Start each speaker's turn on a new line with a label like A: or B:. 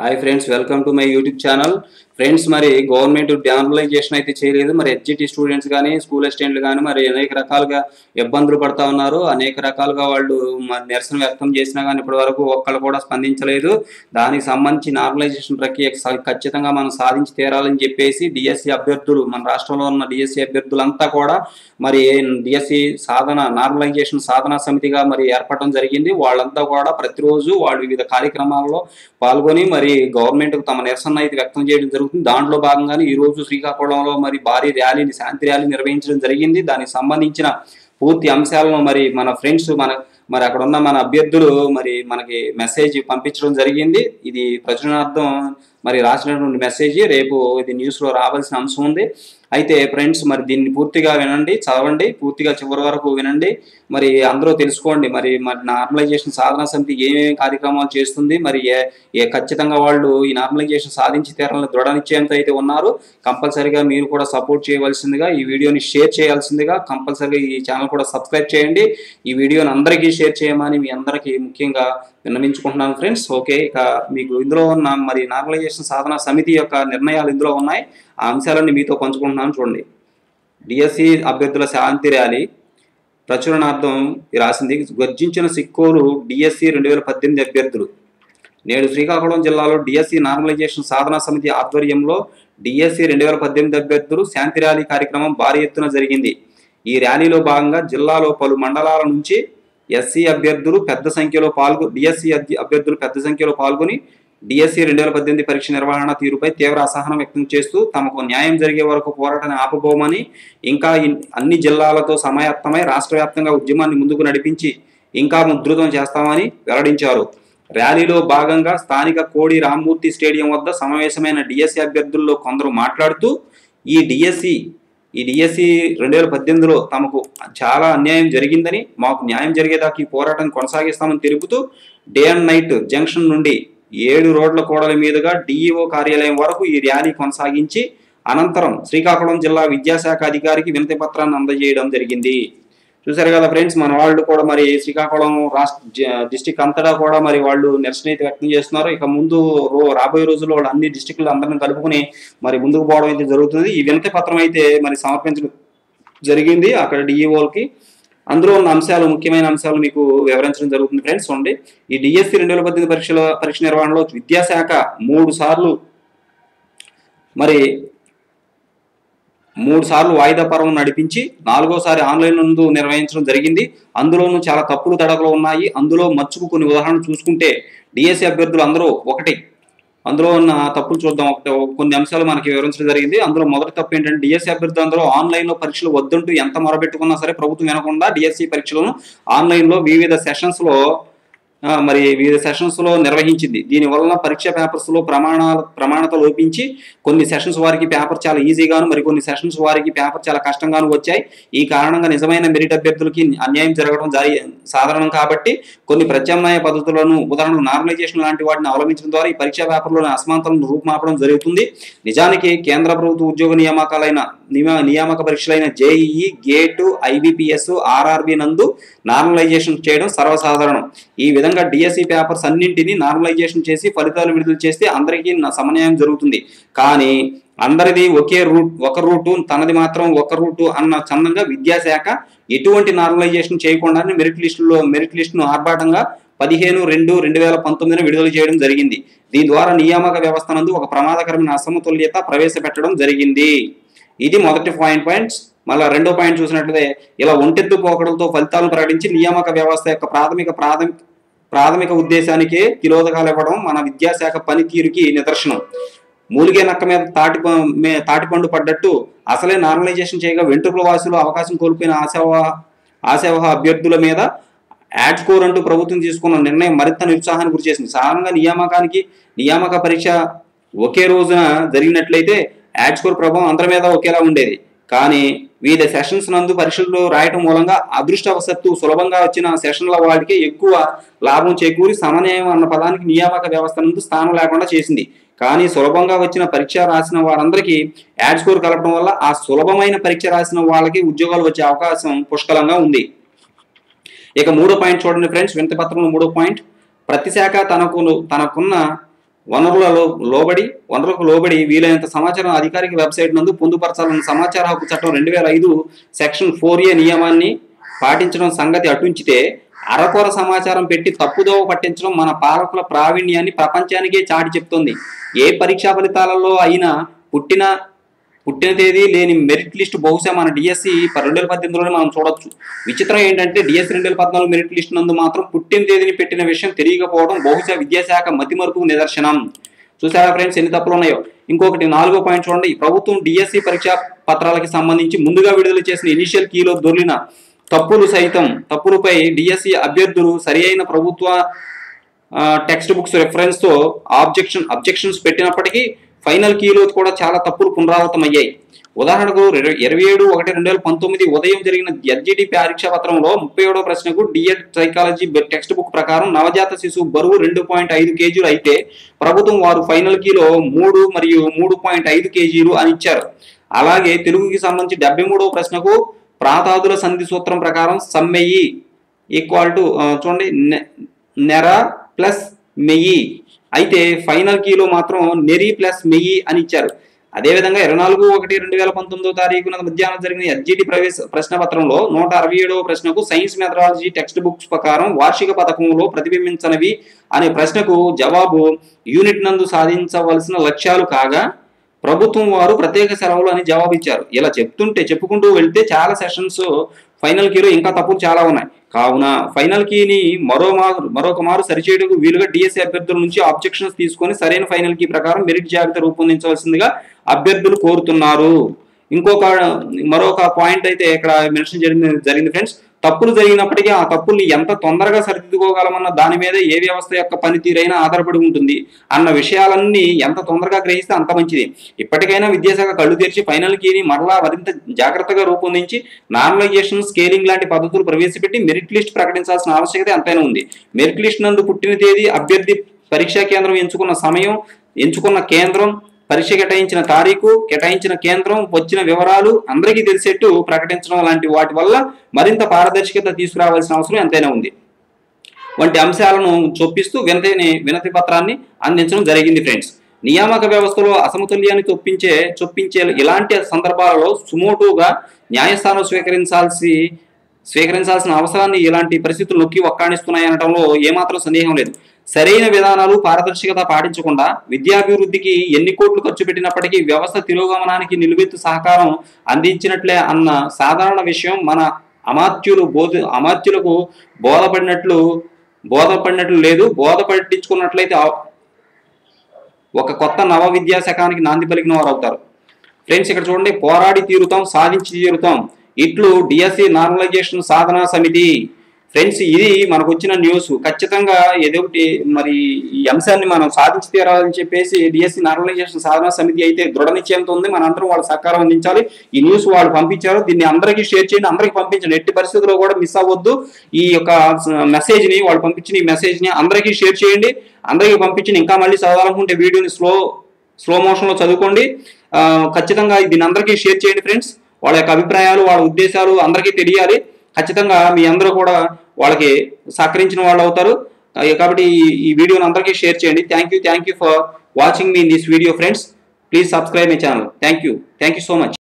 A: Hi friends welcome to my YouTube channel friends మరి government normalization అయితే చేయలేదు. మరి హెచ్జిటి స్టూడెంట్స్ కానీ స్కూల్ అసిస్టెంట్లు కానీ మరి అనేక రకాలుగా ఇబ్బందులు పడతా ఉన్నారు. అనేక రకాలుగా వాళ్ళు నిరసన వ్యక్తం చేసినా కానీ ఇప్పటి వరకు ఒక్కళ్ళు కూడా స్పందించలేదు. దానికి సంబంధించి నార్మలైజేషన్ ప్రక్రియ ఖచ్చితంగా మనం సాధించి తీరాలని చెప్పేసి డిఎస్సి అభ్యర్థులు మన రాష్ట్రంలో ఉన్న డిఎస్సి అభ్యర్థులంతా కూడా మరి డిఎస్సి సాధన నార్మలైజేషన్ సాధన సమితిగా మరి ఏర్పడడం జరిగింది. వాళ్ళంతా కూడా ప్రతిరోజు వాళ్ళు వివిధ కార్యక్రమాల్లో పాల్గొని మరి మరి గవర్నమెంట్ తమ నిరసన అయితే వ్యక్తం చేయడం జరుగుతుంది. దాంట్లో భాగంగానే ఈ రోజు శ్రీకాకుళంలో మరి భారీ ర్యాలీని శాంతి ర్యాలీ నిర్వహించడం జరిగింది. దానికి సంబంధించిన పూర్తి అంశాలను మరి మన ఫ్రెండ్స్ మన మరి అక్కడ ఉన్న మన అభ్యర్థులు మరి మనకి మెసేజ్ పంపించడం జరిగింది. ఇది ప్రచురణార్థం మరి రాసినటువంటి మెసేజ్ రేపు ఇది న్యూస్లో రావాల్సిన అంశం ఉంది. అయితే ఫ్రెండ్స్ మరి దీన్ని పూర్తిగా వినండి చదవండి. పూర్తిగా చివరి వరకు వినండి. మరి అందరూ తెలుసుకోండి. మరి మరి నార్మలైజేషన్ సాధన సమితి ఏమేమి కార్యక్రమాలు చేస్తుంది? మరి ఏ ఖచ్చితంగా వాళ్ళు ఈ నార్మలైజేషన్ సాధించి తీరాలని దృఢ నిశ్చయంతో అయితే ఉన్నారు. కంపల్సరీగా మీరు కూడా సపోర్ట్ చేయవలసిందిగా ఈ వీడియోని షేర్ చేయాల్సిందిగా కంపల్సరీగా ఈ ఛానల్ కూడా సబ్స్క్రైబ్ చేయండి. ఈ వీడియోని అందరికీ షేర్ చేయమని మీ అందరికీ ముఖ్యంగా విన్నవించుకుంటున్నాను ఫ్రెండ్స్ ఓకే ఇక మీకు ఇందులో ఉన్న మరి నార్మలైజేషన్ సాధన సమితి యొక్క నిర్ణయాలు ఇందులో ఉన్నాయి. ఆ అంశాలన్నీ మీతో పంచుకుంటున్నాను చూడండి. డిఎస్సి అభ్యర్థుల శాంతి ర్యాలీ ప్రచురణార్థం రాసింది. గర్జించిన సిక్కోలు డిఎస్సి రెండు వేల పద్దెనిమిది అభ్యర్థులు. నేడు శ్రీకాకుళం జిల్లాలో డిఎస్సి నార్మలైజేషన్ సాధనా సమితి ఆధ్వర్యంలో డిఎస్సి రెండు వేల పద్దెనిమిది అభ్యర్థులు శాంతి ర్యాలీ కార్యక్రమం భారీ ఎత్తున జరిగింది. ఈ ర్యాలీలో భాగంగా జిల్లాలో పలు మండలాల నుంచి ఎస్సీ అభ్యర్థులు పెద్ద సంఖ్యలో పాల్గొ డిఎస్సి అభ్యర్థులు పెద్ద సంఖ్యలో పాల్గొని డిఎస్సి రెండు వేల పద్దెనిమిది పరీక్ష నిర్వహణ తీరుపై తీవ్ర అసహనం వ్యక్తం చేస్తూ తమకు న్యాయం జరిగే వరకు పోరాటాన్ని ఆపబోమని ఇంకా అన్ని జిల్లాలతో సమాయత్తమై రాష్ట్ర వ్యాప్తంగా ఉద్యమాన్ని ముందుకు నడిపించి ఇంకా ఉధృతం చేస్తామని వెల్లడించారు. ర్యాలీలో భాగంగా స్థానిక కోడి రామ్మూర్తి స్టేడియం వద్ద సమావేశమైన డిఎస్సి అభ్యర్థుల్లో కొందరు మాట్లాడుతూ ఈ డిఎస్సి ఈ డిఎస్సి రెండు వేల పద్దెనిమిదిలో తమకు చాలా అన్యాయం జరిగిందని మాకు న్యాయం జరిగేదాకా ఈ పోరాటం కొనసాగిస్తామని తెలుపుతూ డే అండ్ నైట్ జంక్షన్ నుండి ఏడు రోడ్ల కూడలి మీదుగా డిఈఓ కార్యాలయం వరకు ఈ ర్యాలీ కొనసాగించి అనంతరం శ్రీకాకుళం జిల్లా విద్యాశాఖ అధికారికి వినతి పత్రాన్ని అందజేయడం జరిగింది. చూసారు కదా ఫ్రెండ్స్ మన వాళ్ళు కూడా మరి శ్రీకాకుళం రాష్ట్ర డిస్టిక్ అంతటా కూడా మరి వాళ్ళు నిరసన అయితే వ్యక్తం చేస్తున్నారు. ఇక ముందు రో- రాబోయే రోజుల్లో వాళ్ళు అన్ని డిస్టిక్లు అందరిని కలుపుకుని మరి ముందుకు పోవడం అయితే జరుగుతుంది. ఈ వినతి పత్రం అయితే మరి సమర్పించడం జరిగింది. అక్కడ డిఈఓలకి అందులో ఉన్న అంశాలు ముఖ్యమైన అంశాలు మీకు వివరించడం జరుగుతుంది ఫ్రెండ్స్ చూడండి. ఈ డిఎస్సి రెండు వేల పద్దెనిమిది పరీక్షల పరీక్ష నిర్వహణలో విద్యాశాఖ మూడు సార్లు మరి మూడు సార్లు వాయిదా పర్వం నడిపించి నాలుగోసారి ఆన్లైన్ నందు నిర్వహించడం జరిగింది. అందులోనూ చాలా తప్పులు తడకలు ఉన్నాయి. అందులో మచ్చుకు కొన్ని ఉదాహరణలు చూసుకుంటే డిఎస్సి అభ్యర్థులు అందరూ ఒకటి. అందులో ఉన్న తప్పులు చూద్దాం. ఒకటి కొన్ని అంశాలు మనకి వివరించడం జరిగింది. అందులో మొదటి తప్పు ఏంటంటే డిఎస్సి అభ్యర్థులు అందరూ ఆన్లైన్లో పరీక్షలు వద్దంటూ ఎంత మొరబెట్టుకున్నా సరే ప్రభుత్వం వినకుండా డిఎస్సి పరీక్షలను ఆన్లైన్లో వివిధ సెషన్స్లో మరి వివిధ సెషన్స్లో నిర్వహించింది. దీనివలన పరీక్ష పేపర్స్లో ప్రమాణాల ప్రమాణత లోపించి కొన్ని సెషన్స్ వారికి పేపర్ చాలా ఈజీగాను మరి కొన్ని సెషన్స్ వారికి పేపర్ చాలా కష్టంగాను వచ్చాయి. ఈ కారణంగా నిజమైన మెరిట్ అభ్యర్థులకి అన్యాయం జరగడం జరి సాధారణం కాబట్టి కొన్ని ప్రత్యామ్నాయ పద్ధతులను ఉదాహరణకు నార్మలైజేషన్ లాంటి వాటిని అవలంబించడం ద్వారా ఈ పరీక్షా పేపర్లోని అసమానతలను రూపుమాపడం జరుగుతుంది. నిజానికి కేంద్ర ప్రభుత్వ ఉద్యోగ నియామకాలైన నియమ నియామక పరీక్షలైన జేఈఈ గేటు ఐబిపిఎస్ ఆర్ఆర్బి నందు నార్మలైజేషన్ చేయడం సర్వసాధారణం. ఈ విధంగా డిఎస్సి పేపర్స్ అన్నింటినీ నార్మలైజేషన్ చేసి ఫలితాలు విడుదల చేస్తే అందరికీ సమన్వయం జరుగుతుంది. కానీ అందరిది ఒకే రూట్ ఒక రూటు తనది మాత్రం ఒక రూటు అన్న చందంగా విద్యాశాఖ ఎటువంటి నార్మలైజేషన్ చేయకుండానే మెరిట్ లిస్టులో మెరిట్ లిస్టును ఆర్భాటంగా పదిహేను రెండు రెండు వేల పంతొమ్మిదిన విడుదల చేయడం జరిగింది. దీని ద్వారా నియామక వ్యవస్థ నందు ఒక ప్రమాదకరమైన అసమతుల్యత ప్రవేశపెట్టడం జరిగింది. ఇది మొదటి పాయింట్ పాయింట్స్ మళ్ళీ రెండో పాయింట్ చూసినట్లయితే ఇలా ఒంటెద్దు పోకడలతో ఫలితాలను ప్రకటించి నియామక వ్యవస్థ యొక్క ప్రాథమిక ప్రాథమిక ప్రాథమిక ఉద్దేశానికే తిరోధకాలు ఇవ్వడం మన విద్యాశాఖ పనితీరుకి నిదర్శనం. మూలిగే నక్క మీద తాటి తాటిపండు పడ్డట్టు అసలే నార్మలైజేషన్ చేయగా వెంట్రుకల వాసులు అవకాశం కోల్పోయిన ఆశావహ ఆశావహ అభ్యర్థుల మీద యాడ్ స్కోర్ అంటూ ప్రభుత్వం తీసుకున్న నిర్ణయం మరింత నిరుత్సాహానికి గురిచేసింది. సాధారణంగా నియామకానికి నియామక పరీక్ష ఒకే రోజున జరిగినట్లయితే యాడ్ స్కోర్ ప్రభావం అందరి మీద ఒకేలా ఉండేది. కానీ వివిధ సెషన్స్ నందు పరీక్షలు రాయటం మూలంగా అదృష్టవశత్తు సులభంగా వచ్చిన సెషన్ల వాడికి ఎక్కువ లాభం చేకూరి సమన్వయం అన్న పదానికి నియామక వ్యవస్థ నందు స్థానం లేకుండా చేసింది. కానీ సులభంగా వచ్చిన పరీక్ష రాసిన వారందరికీ యాడ్ స్కోర్ కలపడం వల్ల ఆ సులభమైన పరీక్ష రాసిన వాళ్ళకి ఉద్యోగాలు వచ్చే అవకాశం పుష్కలంగా ఉంది. ఇక మూడో పాయింట్ చూడండి ఫ్రెండ్స్ వింత పత్రంలో మూడో పాయింట్ ప్రతి శాఖ తనకు తనకున్న వనరులలో లోబడి వనరులకు లోబడి వీలైనంత సమాచారం అధికారిక వెబ్సైట్ నందు పొందుపరచాలన్న సమాచార హక్కు చట్టం రెండు వేల ఐదు సెక్షన్ ఫోర్ ఏ నియమాన్ని పాటించడం సంగతి అటుంచితే అరకొర సమాచారం పెట్టి తప్పుదోవ పట్టించడం మన పాలకుల ప్రావీణ్యాన్ని ప్రపంచానికే చాటి చెప్తుంది. ఏ పరీక్షా ఫలితాలలో అయినా పుట్టిన పుట్టిన తేదీ లేని మెరిట్ లిస్ట్ బహుశా మన డిఎస్సి రెండు వేల పద్దెనిమిదిలోనే మనం చూడొచ్చు. విచిత్రం ఏంటంటే డిఎస్సి రెండు వేల పద్నాలుగు మెరిట్ లిస్ట్ నందు మాత్రం పుట్టిన తేదీని పెట్టిన విషయం తెలియకపోవడం బహుశా విద్యాశాఖ మతిమరుపు నిదర్శనం. చూసారా ఫ్రెండ్స్ ఎన్ని తప్పులు ఉన్నాయో? ఇంకొకటి నాలుగో పాయింట్ చూడండి. ప్రభుత్వం డిఎస్సి పరీక్షా పత్రాలకి సంబంధించి ముందుగా విడుదల చేసిన ఇనిషియల్ కీలో దొర్లిన తప్పులు సైతం తప్పులపై డిఎస్సి అభ్యర్థులు సరి అయిన ప్రభుత్వ టెక్స్ట్ బుక్స్ రెఫరెన్స్తో ఆబ్జెక్షన్ అబ్జెక్షన్స్ పెట్టినప్పటికీ ఫైనల్ కీలో కూడా చాలా తప్పులు పునరావృతం అయ్యాయి ఉదాహరణకు ఇరవై ఏడు ఒకటి రెండు వేల పంతొమ్మిది ఉదయం జరిగిన ఎస్జిటి పరీక్షా పత్రంలో ముప్పై ఏడో ప్రశ్నకు డిఎడ్ సైకాలజీ టెక్స్ట్ బుక్ ప్రకారం నవజాత శిశువు బరువు రెండు పాయింట్ ఐదు కేజీలు అయితే ప్రభుత్వం వారు ఫైనల్ కీలో మూడు మరియు మూడు పాయింట్ ఐదు కేజీలు అని ఇచ్చారు. అలాగే తెలుగుకి సంబంధించి డెబ్బై మూడవ ప్రశ్నకు ప్రాతాదుల సంధి సూత్రం ప్రకారం సమ్మెయి ఈక్వల్ టు చూడండి నె- నెర ప్లస్ మెయ్యి అయితే ఫైనల్ కీలో మాత్రం నెరి ప్లస్ మెయ్యి అని ఇచ్చారు. అదేవిధంగా ఇరవై నాలుగు ఒకటి రెండు వేల పంతొమ్మిదో తారీఖున మధ్యాహ్నం జరిగిన ఎస్జిటి ప్రవేశ ప్రశ్న పత్రంలో నూట అరవై ఏడవ ప్రశ్నకు సైన్స్ మెథడాలజీ టెక్స్ట్ బుక్స్ ప్రకారం వార్షిక పథకంలో ప్రతిబింబించనివి అనే ప్రశ్నకు జవాబు యూనిట్ నందు సాధించవలసిన లక్ష్యాలు కాగా ప్రభుత్వం వారు ప్రత్యేక సెలవులు అని జవాబు ఇచ్చారు ఇలా చెప్తుంటే చెప్పుకుంటూ వెళ్తే చాలా సెషన్స్ ఫైనల్ కీలో ఇంకా తప్పులు చాలా ఉన్నాయి. కావున ఫైనల్ కీని మరో మారు మరొక మారు సరిచేయడానికి వీలుగా డిఎస్సి అభ్యర్థుల నుంచి ఆబ్జెక్షన్స్ తీసుకొని సరైన ఫైనల్ కీ ప్రకారం మెరిట్ జాబితా రూపొందించవలసిందిగా అభ్యర్థులు కోరుతున్నారు. ఇంకొక మరొక పాయింట్ అయితే ఇక్కడ మెన్షన్ జరిగింది జరిగింది ఫ్రెండ్స్. తప్పులు జరిగినప్పటికీ ఆ తప్పుల్ని ఎంత తొందరగా సరిదిద్దుకోగలమన్న దాని మీద ఏ వ్యవస్థ యొక్క పనితీరైనా ఆధారపడి ఉంటుంది అన్న విషయాలన్నీ ఎంత తొందరగా గ్రహిస్తే అంత మంచిది. ఇప్పటికైనా విద్యాశాఖ కళ్ళు తెరిచి ఫైనల్ కీని మరలా మరింత జాగ్రత్తగా రూపొందించి నార్మలైజేషన్ స్కేలింగ్ లాంటి పద్ధతులు ప్రవేశపెట్టి మెరిట్ లిస్ట్ ప్రకటించాల్సిన ఆవశ్యకత ఎంతైనా ఉంది. మెరిట్ లిస్ట్ నందు పుట్టిన తేదీ అభ్యర్థి పరీక్షా కేంద్రం ఎంచుకున్న సమయం ఎంచుకున్న కేంద్రం పరీక్ష కేటాయించిన తారీఖు కేటాయించిన కేంద్రం వచ్చిన వివరాలు అందరికీ తెలిసేట్టు ప్రకటించడం లాంటి వాటి వల్ల మరింత పారదర్శకత తీసుకురావాల్సిన అవసరం ఎంతైనా ఉంది. వంటి అంశాలను చొప్పిస్తూ వినతిని వినతి పత్రాన్ని అందించడం జరిగింది ఫ్రెండ్స్. నియామక వ్యవస్థలో అసమతుల్యాన్ని చొప్పించే చొప్పించే ఇలాంటి సందర్భాలలో సుమోటోగా న్యాయస్థానం స్వీకరించాల్సి స్వీకరించాల్సిన అవసరాన్ని ఇలాంటి పరిస్థితులు నొక్కి ఒక్కాణిస్తున్నాయి అనడంలో ఏమాత్రం సందేహం లేదు. సరైన విధానాలు పారదర్శకత పాటించకుండా విద్యాభివృద్ధికి ఎన్ని కోట్లు ఖర్చు పెట్టినప్పటికీ వ్యవస్థ తిరోగమనానికి నిలువెత్తు సహకారం అందించినట్లే అన్న సాధారణ విషయం మన అమాత్యులు బోధ అమాత్యులకు బోధపడినట్లు బోధపడినట్లు లేదు. బోధ పట్టించుకున్నట్లయితే ఒక కొత్త నవ విద్యా శకానికి నాంది పలికిన వారు అవుతారు. ఫ్రెండ్స్ ఇక్కడ చూడండి. పోరాడి తీరుతాం సాధించి తీరుతాం ఇట్లు డిఎస్సి నార్మలైజేషన్ సాధనా సమితి. ఫ్రెండ్స్ ఇది మనకు వచ్చిన న్యూస్ ఖచ్చితంగా ఏదో ఒకటి మరి ఈ అంశాన్ని మనం సాధించి తీరాలని చెప్పేసి డిఎస్సి నార్మలైజేషన్ సాధనా సమితి అయితే దృఢ నిశ్చయంతో ఉంది. మనందరం వాళ్ళ సహకారం అందించాలి. ఈ న్యూస్ వాళ్ళు పంపించారు. దీన్ని అందరికీ షేర్ చేయండి. అందరికీ పంపించండి. ఎట్టి పరిస్థితుల్లో కూడా మిస్ అవ్వద్దు. ఈ యొక్క మెసేజ్ని వాళ్ళు పంపించిన ఈ మెసేజ్ని అందరికీ షేర్ చేయండి. అందరికీ పంపించిన ఇంకా మళ్ళీ చదవాలనుకుంటే వీడియోని స్లో స్లో మోషన్లో చదువుకోండి. ఆ, ఖచ్చితంగా దీన్ని అందరికీ షేర్ చేయండి ఫ్రెండ్స్. వాళ్ళ యొక్క అభిప్రాయాలు వాళ్ళ ఉద్దేశాలు అందరికీ తెలియాలి. ఖచ్చితంగా మీ అందరూ కూడా వాళ్ళకి సహకరించిన వాళ్ళు అవుతారు. కాబట్టి ఈ- ఈ వీడియోని అందరికీ షేర్ చేయండి. Thank you thank you for watching me in this video friends please subscribe my channel thank you thank you so much